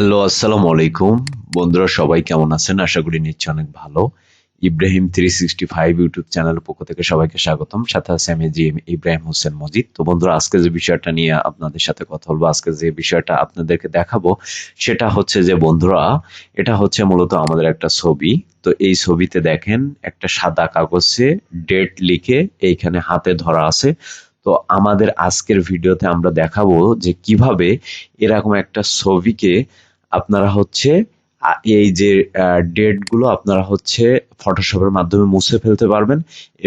Hello, আসসালামু আলাইকুম। বন্ধুরা, সবাই কেমন আছেন? আশা করি নিশ্চয় অনেক ভালো। Ibrahim three sixty five YouTube চ্যানেলের পক্ষ থেকে সবাইকে স্বাগতম। সাথে আছে আমি জি ইব্রাহিম হোসেন মজিদ। তো বন্ধুরা, আজকে যে বিষয়টা নিয়ে আপনাদের সাথে কথা বলব, আজকে যে বিষয়টা আপনাদেরকে দেখাবো, সেটা হচ্ছে যে, বন্ধুরা, এটা হচ্ছে মূলত আমাদের একটা ছবি। তো এই ছবিতে দেখেন, একটা সাদা কাগজে ডেট লিখে এইখানে হাতে ধরা আছে। তো আমাদের আজকের ভিডিওতে আমরা দেখাবো যে কীভাবে এরকম একটা ছবিকে আপনারা হচ্ছে এই যে ডেটগুলো আপনারা হচ্ছে ফটোশপের মাধ্যমে মুছে ফেলতে পারবেন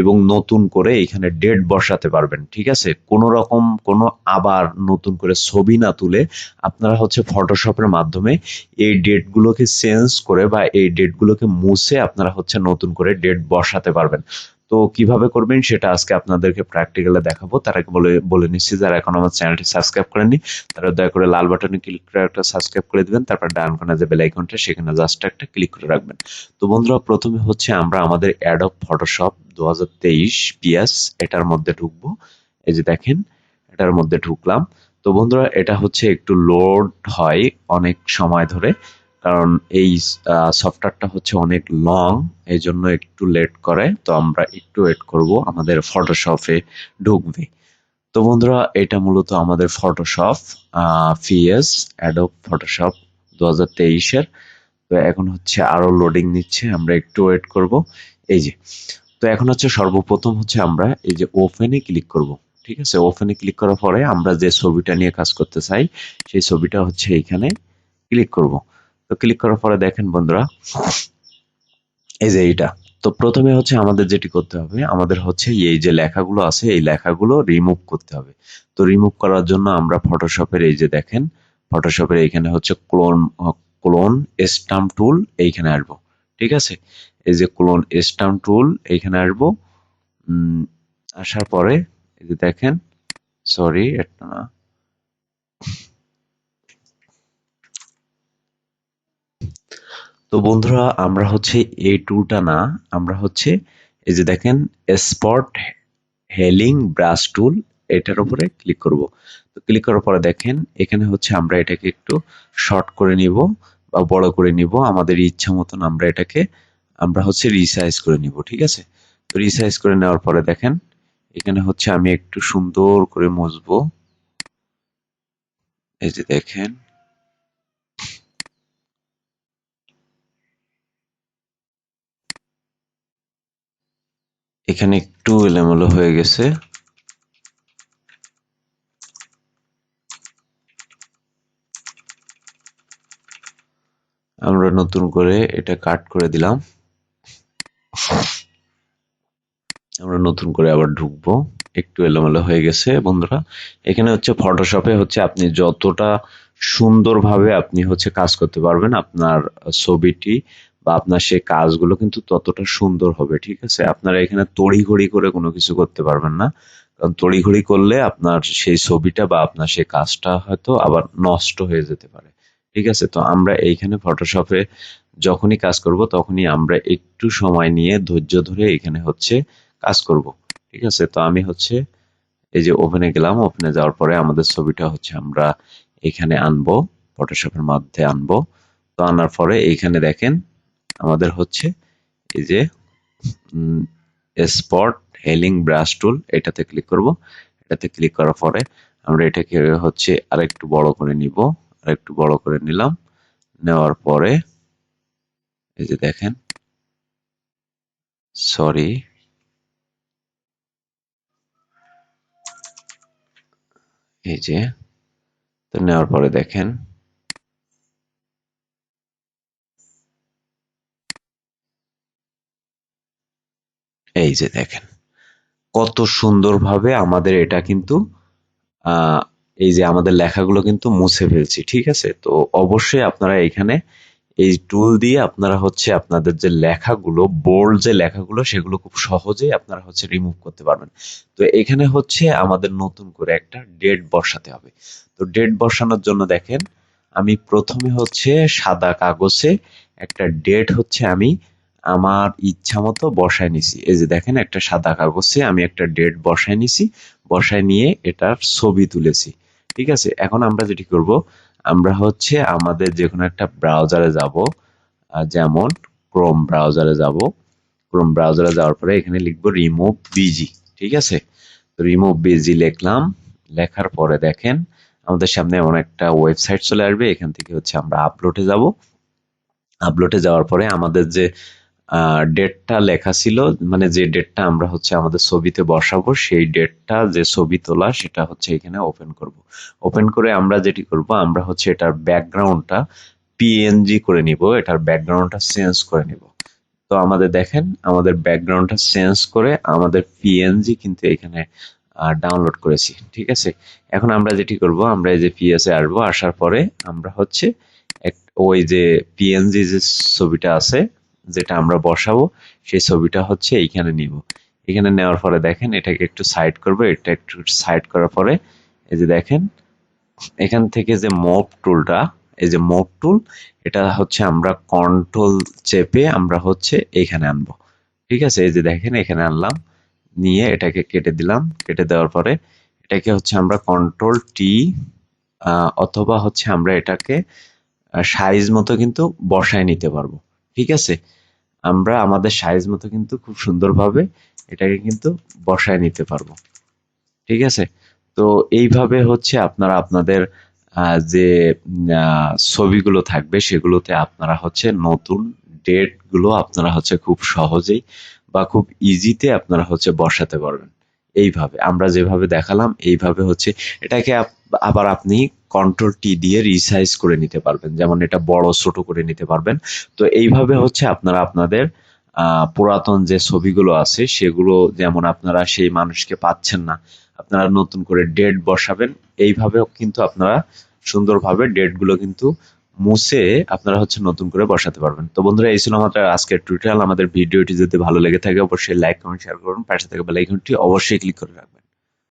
এবং নতুন করে এখানে ডেট বসাতে পারবেন, ঠিক আছে? কোনো রকম কোনো আবার নতুন করে ছবি না তুলে আপনারা হচ্ছে ফটোশপের মাধ্যমে এই ডেট গুলোকে চেঞ্জ করে বা এই ডেট গুলোকে মুছে আপনারা হচ্ছে নতুন করে ডেট বসাতে পারবেন। তো কীভাবে করবেন সেটা আজকে আপনাদেরকে প্র্যাকটিক্যালে দেখাবো। তার আগে বলে বলে নিচ্ছি, যারা এখন আমার চ্যানেলটি সাবস্ক্রাইব করেননি, তারা দয়া করে লাল বাটনে ক্লিক করে একটা সাবস্ক্রাইব করে দিবেন, তারপর ডান কোণে যে বেল আইকনটা সেখানে জাস্ট একটা ক্লিক করে রাখবেন। তো বন্ধুরা, প্রথমে হচ্ছে আমরা আমাদের অ্যাডব ফটোশপ দু হাজার তেইশ পিএস, এটার মধ্যে ঢুকবো। এই যে দেখেন, এটার মধ্যে ঢুকলাম। তো বন্ধুরা, এটা হচ্ছে একটু লোড হয় অনেক সময় ধরে। কারণ এই সফটওয়্যারটা হচ্ছে অনেক লং এই জন্য একটু লেট করে, তো আমরা একটু ওয়েট করব আমাদের ফটোশপে ঢুকবে। তো বন্ধুরা, এটা মূলত আমাদের ফটোশপ ফিএস অ্যাডব ফটোশপ দু হাজার তেইশের। তো এখন হচ্ছে আরও লোডিং নিচ্ছে, আমরা একটু ওয়েট করব। এই যে, তো এখন হচ্ছে সর্বপ্রথম হচ্ছে আমরা এই যে ওপেনে ক্লিক করব, ঠিক আছে? ওপেনে ক্লিক করার পরে আমরা যে ছবিটা নিয়ে কাজ করতে চাই, সেই ছবিটা হচ্ছে এইখানে ক্লিক করব। তো ক্লিক করার পরে দেখেন বন্ধুরা, এই যে এইটা। তো প্রথমে হচ্ছে আমাদের যেটি করতে হবে, আমাদের হচ্ছে এই যে লেখাগুলো আছে, এই লেখাগুলো রিমুভ করতে হবে। তো রিমুভ করার জন্য আমরা ফটোশপের এই যে দেখেন ফটোশপের এইখানে হচ্ছে ক্লোন ক্লোন স্টাম্প টুল এইখানে আসব। ঠিক আছে? এই যে ক্লোন স্টাম্প টুল এইখানে আসব। আসার পরে এই যে দেখেন সরি এটা না। তো বন্ধুরা, আমরা হচ্ছে এই টুলটা না, আমরা হচ্ছে এই যে দেখেন স্পট হেলিং ব্রাশ টুল এটার উপরে ক্লিক করব। তো ক্লিক করার পরে দেখেন, এখানে হচ্ছে আমরা এটাকে একটু শর্ট করে নিব বা বড় করে নিব। আমাদের ইচ্ছা মতন আমরা এটাকে, আমরা হচ্ছে রিসাইজ করে নিব, ঠিক আছে? তো রিসাইজ করে নেওয়ার পরে দেখেন, এখানে হচ্ছে আমি একটু সুন্দর করে মুছবো। এই যে দেখেন এখানে একটু এলোমেলো হয়ে গেছে। আমরা নতুন করে এটা কাট করে দিলাম। আমরা নতুন করে আবার ঢুকবো। একটু এলোমেলো হয়ে গেছে, বন্ধুরা। এখানে হচ্ছে ফটোশপে হচ্ছে আপনি যতটা সুন্দরভাবে আপনি হচ্ছে কাজ করতে পারবেন আপনার ছবিটি বা আপনার সেই কাজগুলো কিন্তু ততটা সুন্দর হবে, ঠিক আছে? আপনারা এখানে তড়িঘড়ি করে কোনো কিছু করতে পারবেন না। কারণ তড়িঘড়ি করলে আপনার সেই ছবিটা বা আপনার সেই কাজটা হয়তো আবার নষ্ট হয়ে যেতে পারে, ঠিক আছে? তো আমরা এইখানে ফটোশপে যখনই কাজ করব, তখনই আমরা একটু সময় নিয়ে ধৈর্য ধরে এখানে হচ্ছে কাজ করব, ঠিক আছে? তো আমি হচ্ছে এই যে ওপেনে গেলাম ওপেনে যাওয়ার পরে আমাদের ছবিটা হচ্ছে আমরা এখানে আনব ফটোশপের মধ্যে আনব। তো আনার পরে এইখানে দেখেন আমাদের হচ্ছে এই যে স্পট হেলিং ব্রাশ টুল এটাতে ক্লিক করব। এটাতে ক্লিক করার পরে আমরা এটাকে হচ্ছে আরেকটু বড় করে নিব। আরেকটু বড় করে নিলাম। নেওয়ার পরে, এই যে দেখেন সরি এই যে, তো নেওয়ার পরে দেখেন এই যে দেখেন, কত সুন্দরভাবে আমাদের এটা কিন্তু এই যে আমাদের লেখাগুলো কিন্তু মুছে ফেলছি, ঠিক আছে? তো অবশ্যই আপনারা এখানে এই টুল দিয়ে আপনারা হচ্ছে আপনাদের যে লেখাগুলো বোল্ড যে লেখাগুলো, সেগুলো খুব সহজেই আপনারা হচ্ছে রিমুভ করতে পারবেন। তো এখানে হচ্ছে আমাদের নতুন করে একটা ডেট বসাতে হবে। তো ডেট বসানোর জন্য দেখেন, আমি প্রথমে হচ্ছে সাদা কাগজে একটা ডেট হচ্ছে আমি আমার ইচ্ছা মতো বসায় নিছি। এই যে দেখেন, একটা সাদা কাগজে আমি একটা ডেট বসায় নিছি, বসায় নিয়ে এটার ছবি তুলেছি। ঠিক আছে? এখন আমরা যেটি করব, আমরা হচ্ছে আমাদের যে কোনো একটা ব্রাউজারে যাব যেমন ক্রোম ব্রাউজারে যাব। ক্রোম ব্রাউজারে যাওয়ার পরে এখানে লিখব রিমুভ বিজি ঠিক আছে? রিমুভ বিজি লিখলাম। লেখার পরে দেখেন, আমাদের সামনে এমন একটা ওয়েবসাইট চলে আসবে। এখান থেকে হচ্ছে আমরা আপলোডে যাব। আপলোডে যাওয়ার পরে আমাদের যে ডেটটা লেখা ছিল মানে যে ডেটটা আমরা হচ্ছে আমাদের ছবিতে বসাবো, সেই ডেটটা যে ছবি তোলা, সেটা হচ্ছে এখানে ওপেন করব। ওপেন করে আমরা যেটি করব, আমরা হচ্ছে এটার ব্যাকগ্রাউন্ডটা পিএনজি করে নিব, এটার ব্যাকগ্রাউন্ডটা চেঞ্জ করে নিব। তো আমাদের দেখেন, আমাদের ব্যাকগ্রাউন্ডটা চেঞ্জ করে আমাদের পিএনজি কিন্তু এখানে ডাউনলোড করেছি, ঠিক আছে? এখন আমরা যেটি করব, আমরা এই যে পিএসএ আসব, আসার পরে আমরা হচ্ছে ওই যে পিএনজি যে ছবিটা আছে যেটা আমরা বসাবো, সেই ছবিটা হচ্ছে এইখানে নিব। এখানে নেওয়ার পরে দেখেন, এটাকে একটু সাইড করব, এটা একটু সাইড করার পরে এই যে দেখেন, এখান থেকে যে মোপ টুলটা এই যে মোপ টুল এটা হচ্ছে আমরা কন্ট্রোল চেপে আমরা হচ্ছে এইখানে আনব। ঠিক আছে? এই যে দেখেন, এখানে আনলাম, নিয়ে এটাকে কেটে দিলাম। কেটে দেওয়ার পরে এটাকে হচ্ছে আমরা কন্ট্রোল টি অথবা হচ্ছে আমরা এটাকে সাইজ মতো কিন্তু বসায় নিতে পারব। ঠিক আছে? আমরা আমাদের সাইজ মতো কিন্তু খুব সুন্দরভাবে এটাকে কিন্তু বসায় নিতে পারব। ঠিক আছে? তো এইভাবে হচ্ছে আপনারা আপনাদের যে ছবিগুলো থাকবে সেগুলোতে আপনারা হচ্ছে নতুন ডেটগুলো আপনারা হচ্ছে খুব সহজেই বা খুব ইজিতে আপনারা হচ্ছে বসাতে পারবেন। এইভাবে। আমরা যেভাবে দেখালাম, এইভাবে হচ্ছে এটাকে আবার আপনি কন্ট্রোল টি দিয়ে রিসাইজ করে নিতে পারবেন। যেমন এটা বড়, ছোট করে নিতে পারবেন। তো এইভাবে হচ্ছে আপনারা আপনাদের পুরাতন যে ছবিগুলো আছে, সেগুলো যেমন আপনারা সেই মানুষকে পাচ্ছেন না, আপনারা নতুন করে ডেট বসাবেন, এইভাবেও কিন্তু আপনারা সুন্দরভাবে ডেটগুলো কিন্তু মুছে আপনারা হচ্ছে নতুন করে বসাতে পারবেন। তো বন্ধুরা, এই ছিল আমাদের আজকের টিউটোরিয়াল আমাদের ভিডিওটি যদি ভালো লেগে থাকে, অবশ্যই লাইক কমেন্ট শেয়ার করুন। পাশে থাকা বেল আইকনটি অবশ্যই ক্লিক করে রাখবেন।